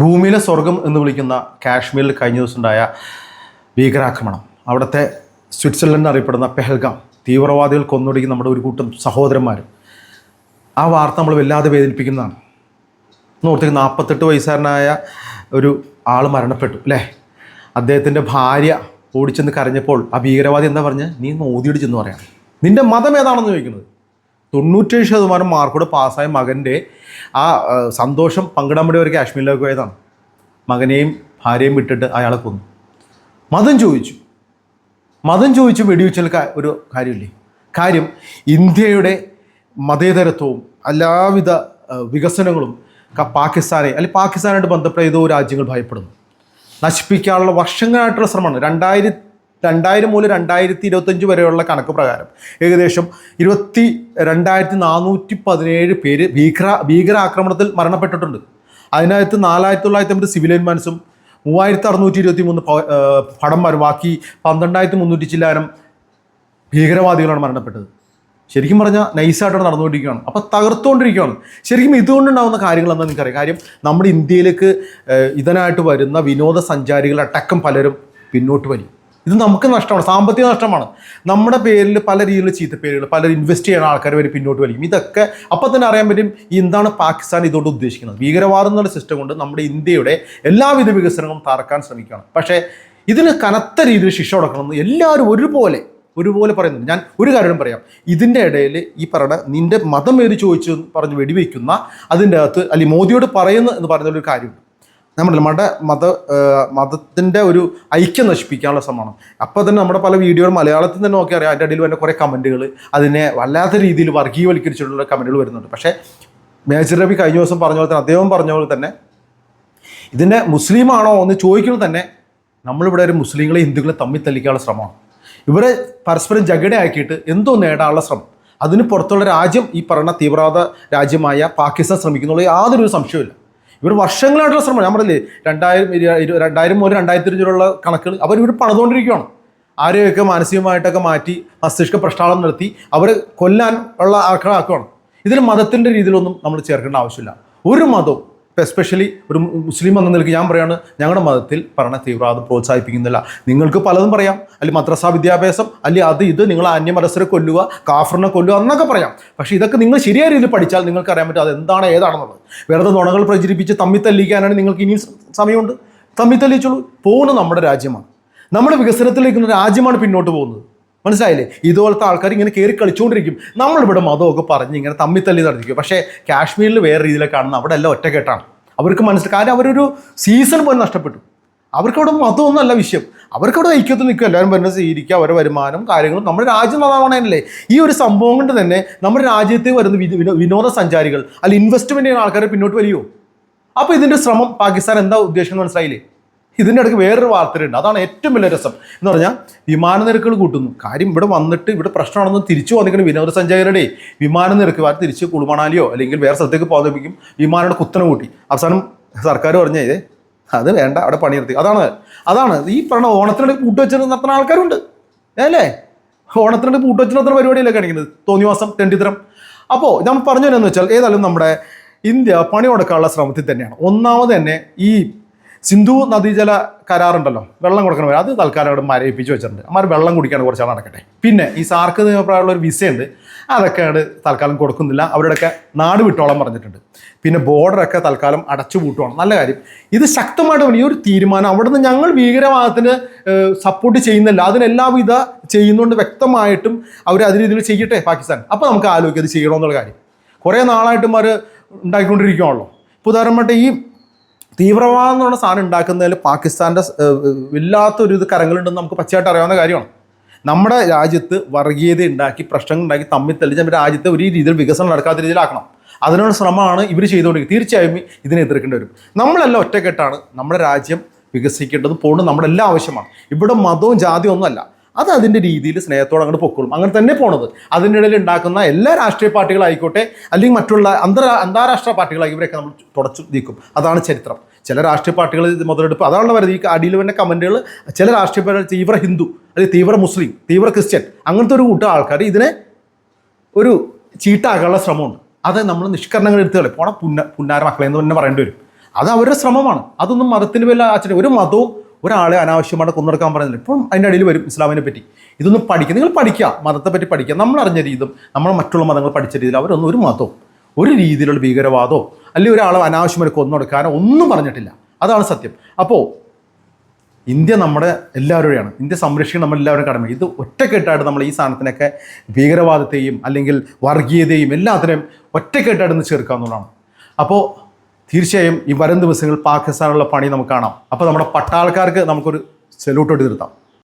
ഭൂമിയിലെ സ്വർഗം എന്ന് വിളിക്കുന്ന കാശ്മീരിൽ കഴിഞ്ഞ ദിവസം ഉണ്ടായ ഭീകരാക്രമണം. അവിടുത്തെ സ്വിറ്റ്സർലൻഡ് അറിയപ്പെടുന്ന പെഹൽഗാം തീവ്രവാദികൾ കൊന്നൊടുക്കി നമ്മുടെ ഒരു കൂട്ടം സഹോദരന്മാർ ആ വാർത്ത നമ്മൾ വല്ലാതെ വേദനിപ്പിക്കുന്നതാണ്. നോർത്തേക്ക് നാൽപ്പത്തെട്ട് വയസ്സുകാരനായ ഒരു ആൾ മരണപ്പെട്ടു അല്ലേ? അദ്ദേഹത്തിന്റെ ഭാര്യ ഓടിച്ചെന്ന് കരഞ്ഞപ്പോൾ ആ ഭീകരവാദി എന്താ പറഞ്ഞ്? നീ മോദിയോട് ചെന്ന് പറയാം നിന്റെ മതം ഏതാണെന്ന് ചോദിക്കുന്നത്? തൊണ്ണൂറ്റേഴ് ശതമാനം മാർക്കോട് പാസ്സായ മകന്റെ ആ സന്തോഷം പങ്കിടാൻ വേണ്ടി അവർ കാശ്മീരിലേക്ക് പോയതാണ്. മകനെയും ഭാര്യയും വിട്ടിട്ട് അയാളെ കൊന്നു. മതം ചോദിച്ചു. മതം ചോദിച്ചു വെടിവെച്ചാൽ ഒരു കാര്യമില്ലേ? കാര്യം ഇന്ത്യയുടെ മതേതരത്വവും എല്ലാവിധ വികസനങ്ങളും പാകിസ്ഥാനെ അല്ലെങ്കിൽ പാകിസ്ഥാനായിട്ട് ബന്ധപ്പെട്ട ഏതോ രാജ്യങ്ങൾ ഭയപ്പെടുന്നു. നശിപ്പിക്കാനുള്ള വർഷങ്ങളായിട്ടുള്ള ശ്രമമാണ്. രണ്ടായിരത്തി രണ്ടായിരം മുതൽ രണ്ടായിരത്തി ഇരുപത്തഞ്ച് വരെയുള്ള കണക്ക് പ്രകാരം ഏകദേശം ഇരുപത്തി രണ്ടായിരത്തി നാനൂറ്റി പതിനേഴ് പേര് ഭീകര ഭീകരാക്രമണത്തിൽ മരണപ്പെട്ടിട്ടുണ്ട്. അതിനകത്ത് നാലായിരത്തി തൊള്ളായിരത്തി അമ്പത് സിവിലിയന്മാൻസും മൂവായിരത്തി അറുന്നൂറ്റി ഇരുപത്തി മൂന്ന് ഭടന്മാരും ബാക്കി പന്ത്രണ്ടായിരത്തി മുന്നൂറ്റി ചില്ലാനം ഭീകരവാദികളാണ് മരണപ്പെട്ടത്. ശരിക്കും പറഞ്ഞാൽ നൈസായിട്ടാണ് നടന്നുകൊണ്ടിരിക്കുകയാണ്. അപ്പോൾ തകർത്തുകൊണ്ടിരിക്കുകയാണ്. ശരിക്കും ഇതുകൊണ്ടുണ്ടാകുന്ന കാര്യങ്ങൾ എന്താ നിങ്ങൾക്കറിയാം കാര്യം നമ്മുടെ ഇന്ത്യയിലേക്ക് ഇതിനായിട്ട് വരുന്ന വിനോദസഞ്ചാരികളടക്കം പലരും പിന്നോട്ട് വലിയും. ഇത് നമുക്ക് നഷ്ടമാണ് സാമ്പത്തിക നഷ്ടമാണ്. നമ്മുടെ പേരിൽ പല രീതിയിലുള്ള ചീത്തപ്പേരുകൾ പല ഇൻവെസ്റ്റ് ചെയ്യുന്ന ആൾക്കാർ വരെ പിന്നോട്ട് വലിക്കും ഇതൊക്കെ അപ്പം തന്നെ അറിയാൻ പറ്റും എന്താണ് പാകിസ്ഥാൻ ഇതുകൊണ്ട് ഉദ്ദേശിക്കുന്നത്. ഭീകരവാദം എന്നുള്ള സിസ്റ്റം കൊണ്ട് നമ്മുടെ ഇന്ത്യയുടെ എല്ലാവിധ വികസനങ്ങളും തറക്കാൻ ശ്രമിക്കുകയാണ്. പക്ഷേ ഇതിന് കനത്ത രീതിയിൽ ശിക്ഷ കൊടുക്കണമെന്ന് എല്ലാവരും ഒരുപോലെ ഒരുപോലെ പറയുന്നുണ്ട്. ഞാൻ ഒരു കാര്യം പറയാം. ഇതിന്റെ ഇടയിൽ ഈ പറയുന്ന നിന്റെ മതം ഏത് ചോദിച്ചു പറഞ്ഞ് വെടിവെക്കുന്ന അതിന്റെ അകത്ത് അല്ലെങ്കിൽ മോദിയോട് പറയുന്നു എന്ന് പറഞ്ഞൊരു കാര്യമുണ്ട്. നമ്മുടെ മത മത മതത്തിന്റെ ഒരു ഐക്യം നശിപ്പിക്കാനുള്ള ശ്രമമാണ്. അപ്പോൾ തന്നെ നമ്മുടെ പല വീഡിയോ മലയാളത്തിൽ തന്നെ നോക്കി അറിയാം. അതിന്റെ ഇടയിൽ തന്നെ കുറേ കമന്റുകൾ അതിനെ വല്ലാത്ത രീതിയിൽ വർഗീയവൽക്കരിച്ചിട്ടുള്ള കമന്റുകൾ വരുന്നുണ്ട്. പക്ഷേ മേജർ രവി കഴിഞ്ഞ ദിവസം പറഞ്ഞ പോലെ തന്നെ അദ്ദേഹം പറഞ്ഞ പോലെ തന്നെ ഇതിന്റെ മുസ്ലിമാണോ എന്ന് ചോദിക്കുന്നത് തന്നെ നമ്മളിവിടെ ഒരു മുസ്ലിങ്ങളെ ഹിന്ദുക്കളെ തമ്മിൽ തല്ലിക്കാനുള്ള ശ്രമമാണ്. ഇവരെ പരസ്പരം ജഗടയാക്കിയിട്ട് എന്തോ നേടാനുള്ള ശ്രമം. അതിന് പുറത്തുള്ള രാജ്യം ഈ പറയുന്ന തീവ്രവാദ രാജ്യമായ പാകിസ്ഥാൻ ശ്രമിക്കുന്നുള്ള യാതൊരു സംശയമില്ല ഇവർ വർഷങ്ങളായിട്ടുള്ള ശ്രമം. ഞാൻ പറഞ്ഞില്ലേ രണ്ടായിരം രണ്ടായിരം മുതൽ രണ്ടായിരത്തി ഇരുന്നൂറുള്ള കണക്കുകൾ അവർ ഇവർ പണിതുകൊണ്ടിരിക്കുകയാണ് ആരെയൊക്കെ മാനസികമായിട്ടൊക്കെ മാറ്റി മസ്തിഷ്ക പ്രക്ഷാളനം നടത്തി അവരെ കൊല്ലാൻ ഉള്ള ആൾക്കാരാക്കുകയാണ് ഇതിന് മതത്തിന്റെ രീതിയിലൊന്നും നമ്മൾ ചേർക്കേണ്ട ആവശ്യമില്ല. ഒരു മതവും ഇപ്പം എസ്പെഷ്യലി ഒരു മുസ്ലിം എന്ന നിലയ്ക്ക് ഞാൻ പറയാണ് ഞങ്ങളുടെ മതത്തിൽ പറഞ്ഞ തീവ്രവാദം പ്രോത്സാഹിപ്പിക്കുന്നില്ല. നിങ്ങൾക്ക് പലതും പറയാം. അല്ലെങ്കിൽ മദ്രസ വിദ്യാഭ്യാസം അല്ലെങ്കിൽ അത് ഇത് നിങ്ങൾ അന്യമതസ്ഥരെ കൊല്ലുക കാഫറിനെ കൊല്ലുക എന്നൊക്കെ പറയാം. പക്ഷേ ഇതൊക്കെ നിങ്ങൾ ശരിയായ രീതിയിൽ പഠിച്ചാൽ നിങ്ങൾക്ക് അറിയാൻ പറ്റും അത് എന്താണ് ഏതാണെന്നുള്ളത്. വെറുതെ നുണകൾ പ്രചരിപ്പിച്ച് തമ്മി തല്ലിക്കാനാണ് നിങ്ങൾക്ക് ഇനിയും സമയമുണ്ട്. തമ്മി തല്ലിച്ചോളൂ. പോകുന്നത് നമ്മുടെ രാജ്യമാണ്. നമ്മുടെ വികസനത്തിലേക്കുള്ള രാജ്യമാണ് പിന്നോട്ട് പോകുന്നത്. മനസ്സിലായില്ലേ? ഇതുപോലത്തെ ആൾക്കാർ ഇങ്ങനെ കയറി കളിച്ചുകൊണ്ടിരിക്കും നമ്മളിവിടെ മതമൊക്കെ പറഞ്ഞ് ഇങ്ങനെ തമ്മിത്തല്ലി നടത്തിക്കും പക്ഷേ കാശ്മീരിൽ വേറെ രീതിയിലൊക്കെ കാണുന്നത് അവിടെ എല്ലാം ഒറ്റക്കെട്ടാണ്. അവർക്ക് മനസ്സിലായി. കാര്യം അവരൊരു സീസൺ പോലും നഷ്ടപ്പെട്ടു. അവർക്കവിടെ മതമൊന്നുമല്ല വിഷയം. അവർക്കവിടെ ഐക്യത്തിൽ നിൽക്കും. എല്ലാവരും പറഞ്ഞ സ്വീകരിക്കുക അവരുടെ വരുമാനം കാര്യങ്ങളും നമ്മുടെ രാജ്യം നന്നാവണല്ലേ ഈ ഒരു സംഭവം കൊണ്ട് തന്നെ നമ്മുടെ രാജ്യത്ത് വരുന്ന വിനോ- വിനോ- വിനോദസഞ്ചാരികൾ അല്ല ഇൻവെസ്റ്റ്മെന്റ് ചെയ്യുന്ന ആൾക്കാരെ പിന്നോട്ട് വരികയോ അപ്പോൾ ഇതിന്റെ ശ്രമം പാകിസ്ഥാൻ എന്താ ഉദ്ദേശം മനസ്സിലായില്ലേ? ഇതിന്റെ ഇടയ്ക്ക് വേറൊരു വാർത്തയുണ്ട്. അതാണ് ഏറ്റവും വലിയ രസം. എന്ന് പറഞ്ഞാൽ വിമാന നിരക്കുകൾ കൂട്ടുന്നു. കാര്യം ഇവിടെ വന്നിട്ട് ഇവിടെ പ്രശ്നമാണെന്ന് തിരിച്ചു വന്നിരിക്കുന്ന വിനോദസഞ്ചാരികളുടെ വിമാന നിരക്ക് അവർ തിരിച്ച് കുളുമണാലിയോ അല്ലെങ്കിൽ വേറെ സ്ഥലത്തേക്ക് പോകുന്നതിക്കും വിമാനയുടെ കുത്തനെ കൂട്ടി. അവസാനം സർക്കാർ പറഞ്ഞേ "ഇതേ, അത് വേണ്ട അവിടെ പണിയെടുത്തി അതാണ് അതാണ്. ഈ പറഞ്ഞ ഓണത്തിനിടയ്ക്ക് കൂട്ടുവെച്ച് നടത്തുന്ന ആൾക്കാരുണ്ട്. അല്ലേ? ഓണത്തിനിടെ പൂട്ടുവെച്ച് നടത്തുന്ന പരിപാടിയല്ലേ കാണിക്കുന്നത്? തോന്നിവാസം തെണ്ടിത്തരം. അപ്പോൾ നമ്മൾ പറഞ്ഞു തരാന്ന് വെച്ചാൽ ഏതായാലും നമ്മുടെ ഇന്ത്യ പണി കൊടുക്കാനുള്ള ശ്രമത്തിൽ തന്നെയാണ്. ഒന്നാമത് തന്നെ ഈ സിന്ധു നദീജല കരാറുണ്ടല്ലോ വെള്ളം കൊടുക്കണം അത് തൽക്കാലം അവിടെ മരയിപ്പിച്ച് വെച്ചിട്ടുണ്ട്. അമ്മമാർ വെള്ളം കുടിക്കാൻ കുറച്ചാണ് നടക്കട്ടെ. പിന്നെ ഈ സാർക്ക് നിയമപ്രകാരമുള്ള ഒരു വിസയുണ്ട്. അതൊക്കെ അവിടെ തൽക്കാലം കൊടുക്കുന്നില്ല. അവരുടെയൊക്കെ നാട് വിട്ടോളം പറഞ്ഞിട്ടുണ്ട്. പിന്നെ ബോർഡറൊക്കെ തൽക്കാലം അടച്ചു പൂട്ടുവാണ്. നല്ല കാര്യം. ഇത് ശക്തമായിട്ട്. ഈ ഒരു തീരുമാനം അവിടുന്ന് ഞങ്ങൾ ഭീകരവാദത്തിന് സപ്പോർട്ട് ചെയ്യുന്നില്ല. അതിനെല്ലാവിധ ചെയ്യുന്നതുകൊണ്ട് വ്യക്തമായിട്ടും അവർ അത് രീതിയിൽ ചെയ്യട്ടെ പാകിസ്ഥാൻ. അപ്പോൾ നമുക്ക് ആലോചിക്കുക അത് ചെയ്യണമെന്നുള്ള കാര്യം. കുറേ നാളായിട്ടും അവർ ഉണ്ടാക്കിക്കൊണ്ടിരിക്കുകയാണല്ലോ ഉദാഹരണമായിട്ട് ഈ തീവ്രവാദം എന്ന് പറഞ്ഞ സാധനം ഉണ്ടാക്കുന്നതിൽ പാകിസ്ഥാന്റെ വല്ലാത്തൊരു ഇത് കരങ്ങളുണ്ടെന്ന് നമുക്ക് പച്ചയായിട്ട് അറിയാവുന്ന കാര്യമാണ്. നമ്മുടെ രാജ്യത്ത് വർഗീയത ഉണ്ടാക്കി പ്രശ്നങ്ങൾ ഉണ്ടാക്കി തമ്മിൽ തെളിച്ച് നമ്മുടെ രാജ്യത്തെ ഒരു രീതിയിൽ വികസനം നടക്കാത്ത രീതിയിലാക്കണം. അതിനുള്ള ശ്രമമാണ് ഇവർ ചെയ്തുകൊണ്ടിരിക്കുന്നത്. തീർച്ചയായും ഇതിനെ എതിർക്കേണ്ടി വരും. നമ്മളെല്ലാം ഒറ്റക്കെട്ടാണ്. നമ്മുടെ രാജ്യം വികസിക്കേണ്ടത് പോകേണ്ടത് നമ്മുടെ എല്ലാം ആവശ്യമാണ്. ഇവിടെ മതവും ജാതിയും ഒന്നുമല്ല. അത് അതിന്റെ രീതിയിൽ സ്നേഹത്തോടെ അങ്ങോട്ട് പൊക്കോളും. അങ്ങനെ തന്നെ പോണത്. അതിന്റെ ഇടയിൽ ഉണ്ടാക്കുന്ന എല്ലാ രാഷ്ട്രീയ പാർട്ടികളായിക്കോട്ടെ അല്ലെങ്കിൽ മറ്റുള്ള അന്തർ അന്താരാഷ്ട്ര പാർട്ടികളായി ഇവരെയൊക്കെ നമ്മൾ തുടച്ചു നീക്കും. അതാണ് ചരിത്രം. ചില രാഷ്ട്രീയ പാർട്ടികൾ മുതലെടുപ്പ് അതാണ് വരുന്നത്. ഈ അടിയിൽ വരുന്ന കമന്റുകൾ ചില രാഷ്ട്രീയ പാർട്ടികൾ തീവ്ര ഹിന്ദു അല്ലെങ്കിൽ തീവ്ര മുസ്ലിം തീവ്ര ക്രിസ്ത്യൻ അങ്ങനത്തെ ഒരു കൂട്ടം ആൾക്കാർ ഇതിനെ ഒരു ചീട്ടാക്കാനുള്ള ശ്രമമുണ്ട്. അത് നമ്മൾ നിഷ്കരണങ്ങൾ എടുത്ത് കളയും. പോണം പുന്ന പുന്നാര മക്കളെ എന്ന് തന്നെ പറയേണ്ടി വരും. അത് അവരുടെ ശ്രമമാണ്. അതൊന്നും മതത്തിന് വല്ല അച്ഛൻ ഒരു മതവും ഒരാളെ അനാവശ്യമായിട്ട് കൊന്നെടുക്കാൻ പറയുന്നില്ല. ഇപ്പം അതിന്റെ അടിയിൽ വരും ഇസ്ലാമിനെ പറ്റി. ഇതൊന്നും പഠിക്കുക. നിങ്ങൾ പഠിക്കുക. മതത്തെ പറ്റി പഠിക്കുക. നമ്മൾ അറിഞ്ഞ രീതിയും നമ്മൾ മറ്റുള്ള മതങ്ങൾ പഠിച്ച രീതിയിൽ അവരൊന്നും ഒരു മതവും ഒരു രീതിയിലുള്ള ഭീകരവാദമോ അല്ലെങ്കിൽ ഒരാളെ അനാവശ്യമായി കൊന്നൊടുക്കാനോ ഒന്നും പറഞ്ഞിട്ടില്ല. അതാണ് സത്യം. അപ്പോൾ ഇന്ത്യ നമ്മുടെ എല്ലാവരുടെയാണ്. ഇന്ത്യ സംരക്ഷിക്കണം നമ്മൾ എല്ലാവരും കടമ. ഇത് ഒറ്റക്കെട്ടായിട്ട് നമ്മൾ ഈ സാധനത്തിനൊക്കെ ഭീകരവാദത്തെയും അല്ലെങ്കിൽ വർഗീയതയും എല്ലാത്തിനെയും ഒറ്റക്കെട്ടായിട്ട് ഒന്ന് ചേർക്കുക എന്നുള്ളതാണ്. അപ്പോൾ തീർച്ചയായും ഈ വരും ദിവസങ്ങളിൽ പാകിസ്ഥാനുള്ള പണി നമുക്ക് കാണാം. അപ്പോൾ നമ്മുടെ പട്ടാൾക്കാർക്ക് നമുക്കൊരു സല്യൂട്ട് തീർത്താം.